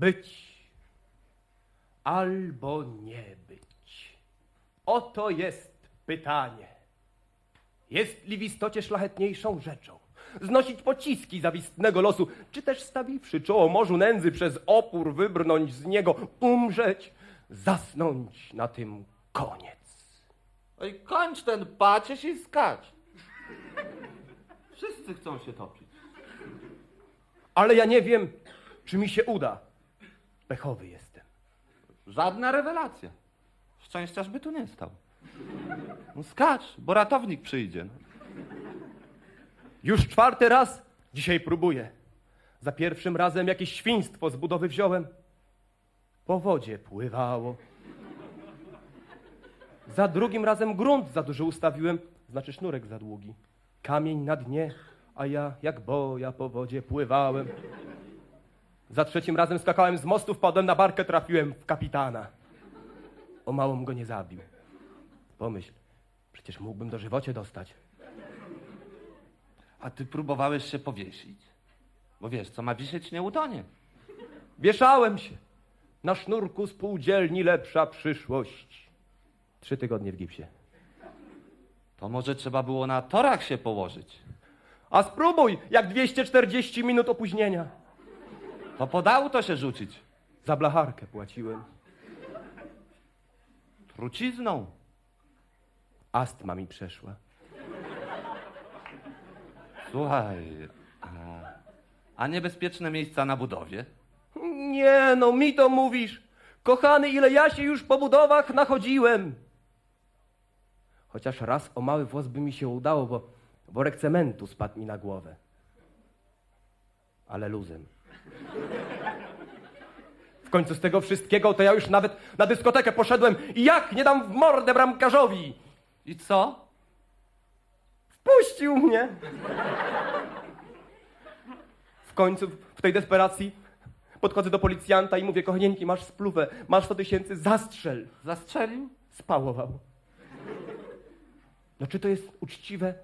Być albo nie być. Oto jest pytanie. Jest li w istocie szlachetniejszą rzeczą znosić pociski zawistnego losu, czy też stawiwszy czoło morzu nędzy przez opór wybrnąć z niego, umrzeć, zasnąć na tym koniec. Oj, kończ ten pacierz i skacz. Wszyscy chcą się topić. Ale ja nie wiem, czy mi się uda. Pechowy jestem. Żadna rewelacja. Szczęściarz by tu nie stał. No skacz, bo ratownik przyjdzie. No. Już czwarty raz dzisiaj próbuję. Za pierwszym razem jakieś świństwo z budowy wziąłem. Po wodzie pływało. Za drugim razem grunt za duży ustawiłem, znaczy sznurek za długi. Kamień na dnie, a ja jak boja po wodzie pływałem. Za trzecim razem skakałem z mostu, wpadłem na barkę, trafiłem w kapitana. O małą go nie zabił. Pomyśl, przecież mógłbym do żywocie dostać. A ty próbowałeś się powiesić? Bo wiesz, co ma wisieć, nie utonie. Wieszałem się. Na sznurku spółdzielni lepsza przyszłość. Trzy tygodnie w gipsie. To może trzeba było na torach się położyć. A spróbuj, jak 240 minut opóźnienia. To pod auto się rzucić. Za blacharkę płaciłem. Trucizną. Astma mi przeszła. Słuchaj, a, a niebezpieczne miejsca na budowie? Nie no, mi to mówisz. Kochany, ile ja się już po budowach nachodziłem. Chociaż raz o mały włos by mi się udało, bo worek cementu spadł mi na głowę. Ale luzem. W końcu z tego wszystkiego to ja już nawet na dyskotekę poszedłem i jak nie dam w mordę bramkarzowi. I co? Wpuścił mnie. W końcu w tej desperacji podchodzę do policjanta i mówię, kochanieńki, masz spluwę, masz 100 tysięcy, zastrzel. Zastrzelił? Spałował. No czy to jest uczciwe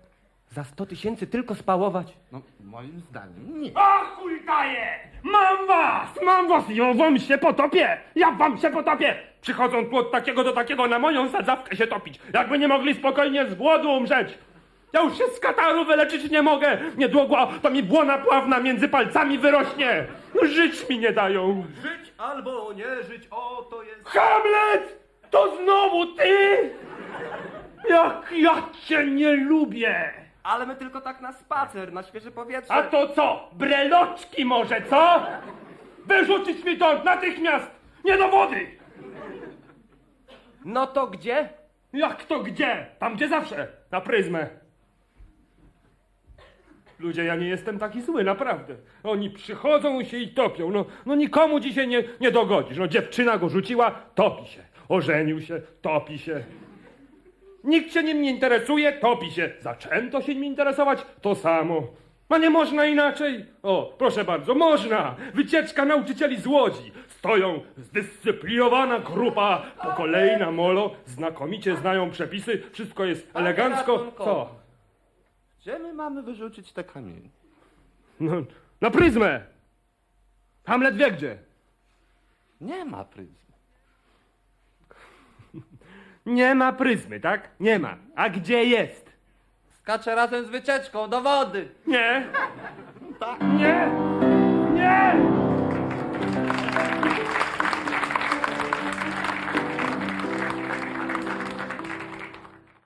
za 100 tysięcy tylko spałować? No, moim zdaniem nie. A chuj daje! Mam was! Mam was! Ja wam się potopię! Ja wam się potopię! Przychodzą tu od takiego do takiego na moją sadzawkę się topić. Jakby nie mogli spokojnie z głodu umrzeć. Ja już się z kataru wyleczyć nie mogę. Niedługo to mi błona pławna między palcami wyrośnie. No żyć mi nie dają. Żyć albo nie żyć, o to jest... Hamlet! To znowu ty! Jak ja cię nie lubię! Ale my tylko tak na spacer, na świeże powietrze. A to co? Breloczki może, co? Wyrzucić mi to natychmiast! Nie do wody! No to gdzie? Jak to gdzie? Tam gdzie zawsze. Na pryzmę. Ludzie, ja nie jestem taki zły, naprawdę. Oni przychodzą się i topią. No, no nikomu dzisiaj nie, nie dogodzisz. No dziewczyna go rzuciła, topi się. Ożenił się, topi się. Nikt się nim nie interesuje, topi się. Zaczęto się nim interesować, to samo. A nie można inaczej? O, proszę bardzo, można! Wycieczka nauczycieli z Łodzi. Stoją zdyscyplinowana grupa po kolei na molo, znakomicie znają przepisy, wszystko jest Panie elegancko. Co? Gdzie my mamy wyrzucić te kamienie? No, na pryzmę! Hamlet wie gdzie. Nie ma pryzmy. Nie ma pryzmy, tak? Nie ma. A gdzie jest? Skaczę razem z wycieczką do wody. Nie. Nie. Nie.